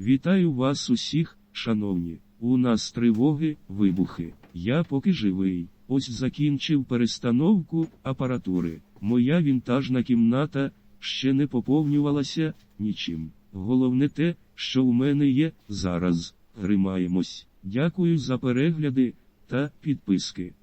Вітаю вас усіх, шановні. У нас тривоги, вибухи. Я поки живий. Ось закінчив перестановку апаратури. Моя вінтажна кімната ще не поповнювалася нічим. Головне те, що в мене є зараз. Гримаємось. Дякую за перегляди та підписки.